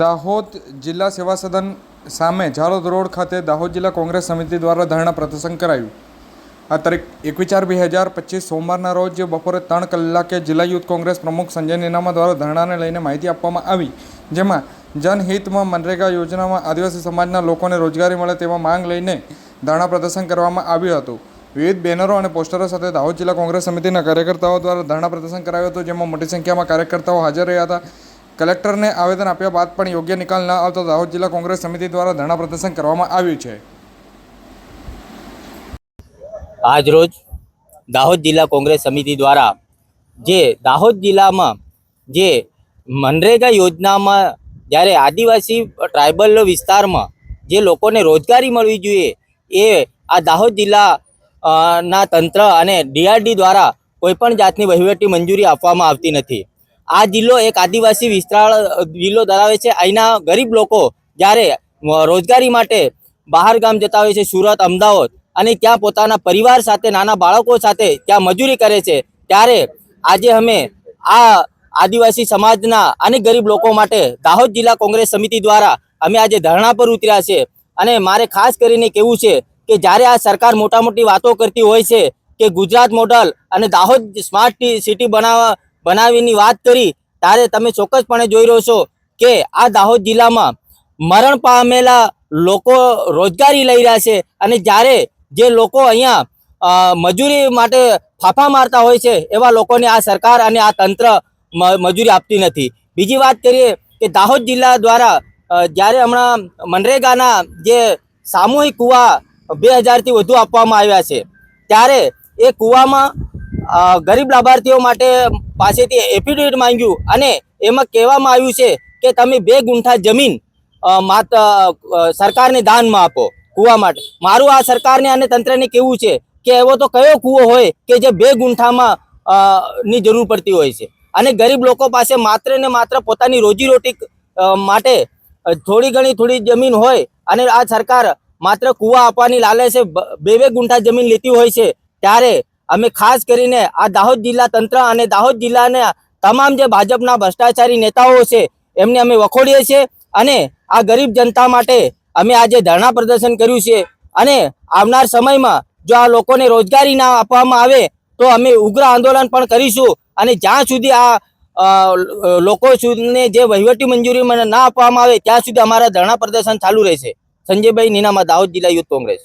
દાહોદ જિલ્લા સેવા સદન સામે ઝાલોદ રોડ ખાતે દાહોદ જિલ્લા કોંગ્રેસ સમિતિ દ્વારા ધરણા પ્રદર્શન કરાયું. આ તારીખ એકવીસ ચાર બે હજાર પચીસ સોમવારના રોજ બપોરે ત્રણ કલાકે જિલ્લા યુથ કોંગ્રેસ પ્રમુખ સંજય નીનામા દ્વારા ધરણાને લઈને માહિતી આપવામાં આવી, જેમાં જનહિતમાં મનરેગા યોજનામાં આદિવાસી સમાજના લોકોને રોજગારી મળે તેવા માંગ લઈને ધરણા પ્રદર્શન કરવામાં આવ્યું હતું. વિવિધ બેનરો અને પોસ્ટરો સાથે દાહોદ જિલ્લા કોંગ્રેસ સમિતિના કાર્યકર્તાઓ દ્વારા ધરણા પ્રદર્શન કરાયું હતું, જેમાં મોટી સંખ્યામાં કાર્યકર્તાઓ હાજર રહ્યા હતા. કલેક્ટરને આવેદન આપ્યા બાદ પણ યોગ્ય નિકાલ ન આવતા દાહોદ જિલ્લા કોંગ્રેસ સમિતિ દ્વારા ધરણા પ્રદર્શન કરવામાં આવ્યું છે. આજરોજ દાહોદ જિલ્લા કોંગ્રેસ સમિતિ દ્વારા જે દાહોદ જિલ્લામાં જે મનરેગા યોજનામાં જ્યારે આદિવાસી ટ્રાઇબલ વિસ્તારમાં જે લોકોને રોજગારી મળવી જોઈએ એ આ દાહોદ જિલ્લા ના તંત્ર અને ડીઆરડી દ્વારા કોઈપણ જાતની વહીવટી મંજૂરી આપવામાં આવતી નથી. આ જિલ્લો એક આદિવાસી વિસ્તાર જિલ્લો ધરાવે છે. અહીંના ગરીબ લોકો જ્યારે રોજગારી માટે બહાર ગામ જતા હોય છે, સુરત, અમદાવાદ, અને ત્યાં પોતાના પરિવાર સાથે, નાના બાળકો સાથે ત્યાં મજૂરી કરે છે, ત્યારે આજે અમે આ આદિવાસી સમાજના અને ગરીબ લોકો માટે દાહોદ જિલ્લા કોંગ્રેસ સમિતિ દ્વારા અમે આજે ધરણા પર ઉતર્યા છે. અને મારે ખાસ કરીને કેવું છે કે જ્યારે આ સરકાર મોટા મોટી વાતો કરતી હોય છે કે ગુજરાત મોડલ અને દાહોદ સ્માર્ટ સિટી બનાવવા બનાવીની વાત કરી ત્યારે તમે ચોક્કસપણે જોઈ રહ્યો છો કે આ દાહોદ જિલ્લામાં મરણ પામેલા લોકો રોજગારી લઈ રહ્યા છે અને જ્યારે જે લોકો અહીંયા મજૂરી માટે ફાફા મારતા હોય છે, એવા લોકોને આ સરકાર અને આ તંત્ર મજૂરી આપતી નથી. બીજી વાત કરીએ કે દાહોદ જિલ્લા દ્વારા જ્યારે હમણાં મનરેગાના જે સામૂહિક કૂવા બે હજારથી વધુ આપવામાં આવ્યા છે, ત્યારે એ કૂવામાં ગરીબ લાભાર્થીઓ માટે પાસેથી એફિડેવિટ માંગ્યું અને એમાં કહેવામાં આવ્યું છે કે તમે બે ગુંઠા જમીન સરકારને દાનમાં આપો કૂવા માટે. મારું આ સરકારને અને તંત્રને કેવું છે કે એવો તો કયો કૂવો હોય કે જે બે ગુંઠામાં ની જરૂર પડતી હોય છે. અને ગરીબ લોકો પાસે માત્ર ને માત્ર પોતાની રોજીરોટી માટે થોડી ઘણી થોડી જમીન હોય અને આ સરકાર માત્ર કૂવા આપવાની લાલે છે બે બે ગુંઠા જમીન લેતી હોય છે, ત્યારે અમે ખાસ કરીને આ દાહોદ જિલ્લા તંત્ર અને દાહોદ જિલ્લાના તમામ જે ભાજપના ભ્રષ્ટાચારી નેતાઓ છે, એમને અમે વખોડીએ છીએ અને આ ગરીબ જનતા માટે અમે આજે ધરણા પ્રદર્શન કર્યું છે અને આવનાર સમયમાં જો આ લોકોને રોજગારી ના આપવામાં આવે તો અમે ઉગ્ર આંદોલન પણ કરીશું અને જ્યાં સુધી આ લોકો સુધીને જે વહીવટી મંજૂરી ના આપવામાં આવે, ત્યાં સુધી અમારા ધરણા પ્રદર્શન ચાલુ રહેશે. સંજયભાઈ નીનામા દાહોદ જિલ્લા યુથ કોંગ્રેસ.